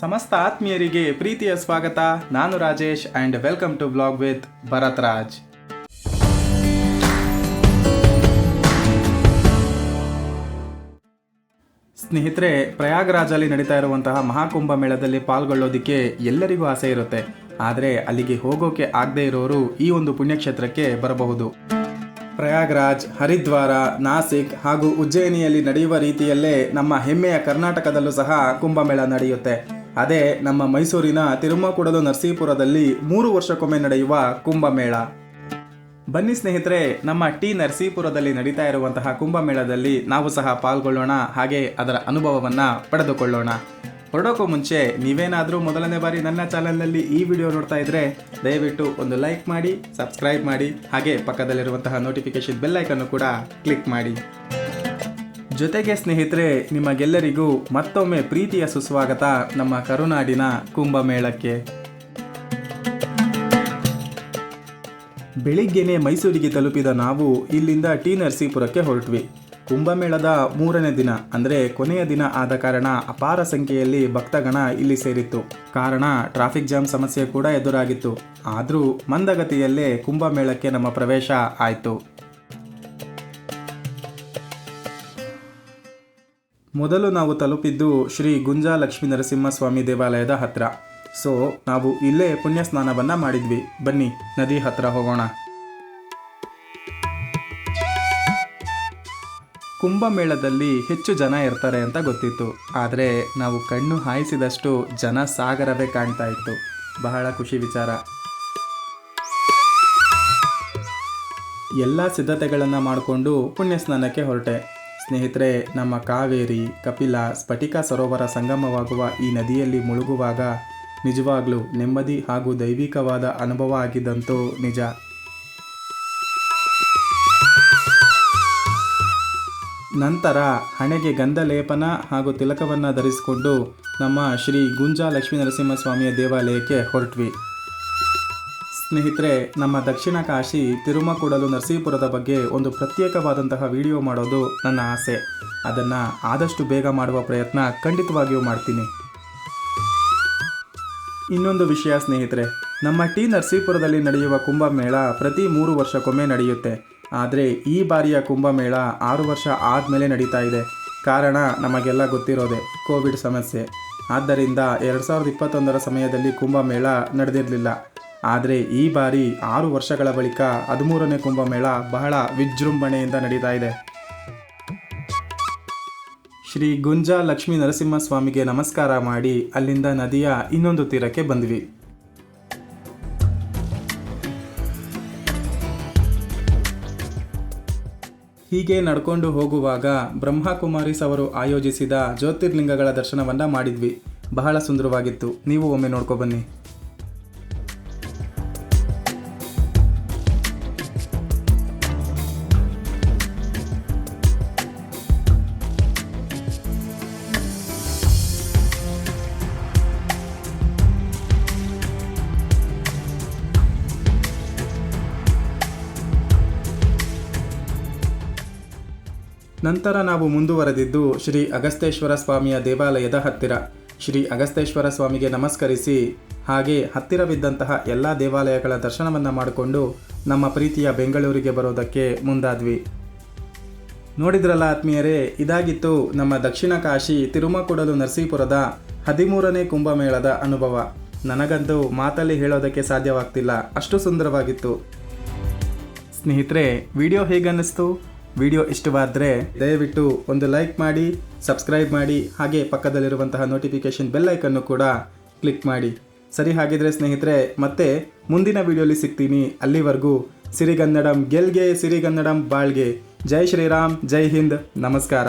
ಸಮಸ್ತ ಆತ್ಮೀಯರಿಗೆ ಪ್ರೀತಿಯ ಸ್ವಾಗತ. ನಾನು Rajesh and welcome to blog with Bharat Raj ಸ್ನೇಹಿತರೆ, ಪ್ರಯಾಗ್ರಾಜಲ್ಲಿ ನಡೀತಾ ಇರುವಂತಹ ಮಹಾಕುಂಭ ಮೇಳದಲ್ಲಿ ಪಾಲ್ಗೊಳ್ಳೋದಿಕ್ಕೆ ಎಲ್ಲರಿಗೂ ಆಸೆ ಇರುತ್ತೆ. ಆದರೆ ಅಲ್ಲಿಗೆ ಹೋಗೋಕೆ ಆಗದೆ ಇರೋರು ಈ ಒಂದು ಪುಣ್ಯಕ್ಷೇತ್ರಕ್ಕೆ ಬರಬಹುದು. ಪ್ರಯಾಗ್ರಾಜ್, ಹರಿದ್ವಾರ, ನಾಸಿಕ್ ಹಾಗೂ ಉಜ್ಜಯಿನಿಯಲ್ಲಿ ನಡೆಯುವ ರೀತಿಯಲ್ಲೇ ನಮ್ಮ ಹೆಮ್ಮೆಯ ಕರ್ನಾಟಕದಲ್ಲೂ ಸಹ ಕುಂಭಮೇಳ ನಡೆಯುತ್ತೆ. ಅದೇ ನಮ್ಮ ಮೈಸೂರಿನ ತಿರುಮಕೂಡಲು ನರಸೀಪುರದಲ್ಲಿ ಮೂರು ವರ್ಷಕ್ಕೊಮ್ಮೆ ನಡೆಯುವ ಕುಂಭಮೇಳ. ಬನ್ನಿ ಸ್ನೇಹಿತರೆ, ನಮ್ಮ ಟಿ ನರಸೀಪುರದಲ್ಲಿ ನಡೀತಾ ಇರುವಂತಹ ಕುಂಭಮೇಳದಲ್ಲಿ ನಾವು ಸಹ ಪಾಲ್ಗೊಳ್ಳೋಣ, ಹಾಗೆ ಅದರ ಅನುಭವವನ್ನು ಪಡೆದುಕೊಳ್ಳೋಣ. ಹೊರಡೋಕ್ಕೂ ಮುಂಚೆ ನೀವೇನಾದರೂ ಮೊದಲನೇ ಬಾರಿ ನನ್ನ ಚಾನಲ್ನಲ್ಲಿ ಈ ವಿಡಿಯೋ ನೋಡ್ತಾ ಇದ್ರೆ ದಯವಿಟ್ಟು ಒಂದು ಲೈಕ್ ಮಾಡಿ, ಸಬ್ಸ್ಕ್ರೈಬ್ ಮಾಡಿ, ಹಾಗೆ ಪಕ್ಕದಲ್ಲಿರುವಂತಹ ನೋಟಿಫಿಕೇಶನ್ ಬೆಲ್ಲೈಕನ್ನು ಕೂಡ ಕ್ಲಿಕ್ ಮಾಡಿ. ಜೊತೆಗೆ ಸ್ನೇಹಿತರೆ, ನಿಮಗೆಲ್ಲರಿಗೂ ಮತ್ತೊಮ್ಮೆ ಪ್ರೀತಿಯ ಸುಸ್ವಾಗತ ನಮ್ಮ ಕರುನಾಡಿನ ಕುಂಭಮೇಳಕ್ಕೆ. ಬೆಳಿಗ್ಗೆನೆ ಮೈಸೂರಿಗೆ ತಲುಪಿದ ನಾವು ಇಲ್ಲಿಂದ ಟಿ ನರಸೀಪುರಕ್ಕೆ ಹೊರಟ್ವಿ. ಕುಂಭಮೇಳದ ಮೂರನೇ ದಿನ, ಅಂದರೆ ಕೊನೆಯ ದಿನ ಆದ ಕಾರಣ ಅಪಾರ ಸಂಖ್ಯೆಯಲ್ಲಿ ಭಕ್ತಗಣ ಇಲ್ಲಿ ಸೇರಿತ್ತು. ಕಾರಣ ಟ್ರಾಫಿಕ್ ಜಾಮ್ ಸಮಸ್ಯೆ ಕೂಡ ಎದುರಾಗಿತ್ತು. ಆದರೂ ಮಂದಗತಿಯಲ್ಲೇ ಕುಂಭಮೇಳಕ್ಕೆ ನಮ್ಮ ಪ್ರವೇಶ ಆಯಿತು. ಮೊದಲು ನಾವು ತಲುಪಿದ್ದು ಶ್ರೀ ಗುಂಜಾ ಲಕ್ಷ್ಮೀ ನರಸಿಂಹಸ್ವಾಮಿ ದೇವಾಲಯದ ಹತ್ರ. ಸೊ ನಾವು ಇಲ್ಲೇ ಪುಣ್ಯ ಸ್ನಾನವನ್ನ ಮಾಡಿದ್ವಿ. ಬನ್ನಿ, ನದಿ ಹತ್ರ ಹೋಗೋಣ. ಕುಂಭಮೇಳದಲ್ಲಿ ಹೆಚ್ಚು ಜನ ಇರ್ತಾರೆ ಅಂತ ಗೊತ್ತಿತ್ತು. ಆದರೆ ನಾವು ಕಣ್ಣು ಹಾಯಿಸಿದಷ್ಟು ಜನ ಸಾಗರವೇ ಕಾಣ್ತಾ ಇತ್ತು. ಬಹಳ ಖುಷಿ ವಿಚಾರ. ಎಲ್ಲ ಸಿದ್ಧತೆಗಳನ್ನು ಮಾಡಿಕೊಂಡು ಪುಣ್ಯ ಸ್ನಾನಕ್ಕೆ ಹೊರಟೆ. ಸ್ನೇಹಿತರೆ, ನಮ್ಮ ಕಾವೇರಿ, ಕಪಿಲ, ಸ್ಫಟಿಕ ಸರೋವರ ಸಂಗಮವಾಗುವ ಈ ನದಿಯಲ್ಲಿ ಮುಳುಗುವಾಗ ನಿಜವಾಗ್ಲೂ ನೆಮ್ಮದಿ ಹಾಗೂ ದೈವಿಕವಾದ ಅನುಭವ ಆಗಿದ್ದಂತೂ ನಿಜ. ನಂತರ ಹಣೆಗೆ ಗಂಧ ಲೇಪನ ಹಾಗೂ ತಿಲಕವನ್ನು ಧರಿಸಿಕೊಂಡು ನಮ್ಮ ಶ್ರೀ ಗುಂಜಾ ಲಕ್ಷ್ಮೀ ನರಸಿಂಹಸ್ವಾಮಿಯ ದೇವಾಲಯಕ್ಕೆ ಹೊರಟ್ವಿ. ಸ್ನೇಹಿತರೆ, ನಮ್ಮ ದಕ್ಷಿಣ ಕಾಶಿ ತಿರುಮಕೂಡಲು ನರಸೀಪುರದ ಬಗ್ಗೆ ಒಂದು ಪ್ರತ್ಯೇಕವಾದಂತಹ ವಿಡಿಯೋ ಮಾಡೋದು ನನ್ನ ಆಸೆ. ಅದನ್ನು ಆದಷ್ಟು ಬೇಗ ಮಾಡುವ ಪ್ರಯತ್ನ ಖಂಡಿತವಾಗಿಯೂ ಮಾಡ್ತೀನಿ. ಇನ್ನೊಂದು ವಿಷಯ ಸ್ನೇಹಿತರೆ, ನಮ್ಮ ಟಿ ನರಸೀಪುರದಲ್ಲಿ ನಡೆಯುವ ಕುಂಭಮೇಳ ಪ್ರತಿ ಮೂರು ವರ್ಷಕ್ಕೊಮ್ಮೆ ನಡೆಯುತ್ತೆ. ಆದರೆ ಈ ಬಾರಿಯ ಕುಂಭಮೇಳ ಆರು ವರ್ಷ ಆದಮೇಲೆ ನಡೀತಾ ಇದೆ. ಕಾರಣ ನಮಗೆಲ್ಲ ಗೊತ್ತಿರೋದೆ, ಕೋವಿಡ್ ಸಮಸ್ಯೆ. ಆದ್ದರಿಂದ ಎರಡು ಸಾವಿರದ ಇಪ್ಪತ್ತೊಂದರ ಸಮಯದಲ್ಲಿ ಕುಂಭಮೇಳ ನಡೆದಿರಲಿಲ್ಲ. ಆದರೆ ಈ ಬಾರಿ ಆರು ವರ್ಷಗಳ ಬಳಿಕ ಹದಿಮೂರನೇ ಕುಂಭಮೇಳ ಬಹಳ ವಿಜೃಂಭಣೆಯಿಂದ ನಡೀತಾ ಇದೆ. ಶ್ರೀ ಗುಂಜಾ ಲಕ್ಷ್ಮೀ ನರಸಿಂಹಸ್ವಾಮಿಗೆ ನಮಸ್ಕಾರ ಮಾಡಿ ಅಲ್ಲಿಂದ ನದಿಯ ಇನ್ನೊಂದು ತೀರಕ್ಕೆ ಬಂದ್ವಿ. ಹೀಗೆ ನಡ್ಕೊಂಡು ಹೋಗುವಾಗ ಬ್ರಹ್ಮಕುಮಾರಿಸ್ ಅವರು ಆಯೋಜಿಸಿದ ಜ್ಯೋತಿರ್ಲಿಂಗಗಳ ದರ್ಶನವನ್ನ ಮಾಡಿದ್ವಿ. ಬಹಳ ಸುಂದರವಾಗಿತ್ತು. ನೀವು ಒಮ್ಮೆ ನೋಡ್ಕೊ ನಂತರ ನಾವು ಮುಂದುವರೆದಿದ್ದು ಶ್ರೀ ಅಗಸ್ತೇಶ್ವರ ಸ್ವಾಮಿಯ ದೇವಾಲಯದ ಹತ್ತಿರ. ಶ್ರೀ ಅಗಸ್ತೇಶ್ವರ ಸ್ವಾಮಿಗೆ ನಮಸ್ಕರಿಸಿ, ಹಾಗೆ ಹತ್ತಿರವಿದ್ದಂತಹ ಎಲ್ಲ ದೇವಾಲಯಗಳ ದರ್ಶನವನ್ನು ಮಾಡಿಕೊಂಡು ನಮ್ಮ ಪ್ರೀತಿಯ ಬೆಂಗಳೂರಿಗೆ ಬರೋದಕ್ಕೆ ಮುಂದಾದ್ವಿ. ನೋಡಿದ್ರಲ್ಲ ಆತ್ಮೀಯರೇ, ಇದಾಗಿತ್ತು ನಮ್ಮ ದಕ್ಷಿಣ ಕಾಶಿ ತಿರುಮಕೂಡಲು ನರಸೀಪುರದ ಹದಿಮೂರನೇ ಕುಂಭಮೇಳದ ಅನುಭವ. ನನಗಂತೂ ಮಾತಲ್ಲಿ ಹೇಳೋದಕ್ಕೆ ಸಾಧ್ಯವಾಗ್ತಿಲ್ಲ. ಅಷ್ಟು ಸುಂದರವಾಗಿತ್ತು. ಸ್ನೇಹಿತರೆ, ವಿಡಿಯೋ ಹೇಗನ್ನಿಸ್ತು? ವಿಡಿಯೋ ಇಷ್ಟವಾದರೆ ದಯವಿಟ್ಟು ಒಂದು ಲೈಕ್ ಮಾಡಿ, ಸಬ್ಸ್ಕ್ರೈಬ್ ಮಾಡಿ, ಹಾಗೆ ಪಕ್ಕದಲ್ಲಿರುವಂತಹ ನೋಟಿಫಿಕೇಶನ್ ಬೆಲ್ ಐಕನ್ನು ಕೂಡ ಕ್ಲಿಕ್ ಮಾಡಿ. ಸರಿ ಹಾಗಿದ್ರೆ ಸ್ನೇಹಿತರೆ, ಮತ್ತೆ ಮುಂದಿನ ವಿಡಿಯೋಲಿ ಸಿಗ್ತೀನಿ. ಅಲ್ಲಿವರೆಗೂ ಸಿರಿಗನ್ನಡಂ ಗೆಲ್ಗೆ, ಸಿರಿಗನ್ನಡಂ ಬಾಳ್ಗೆ. ಜೈ ಶ್ರೀರಾಮ್, ಜೈ ಹಿಂದ್. ನಮಸ್ಕಾರ.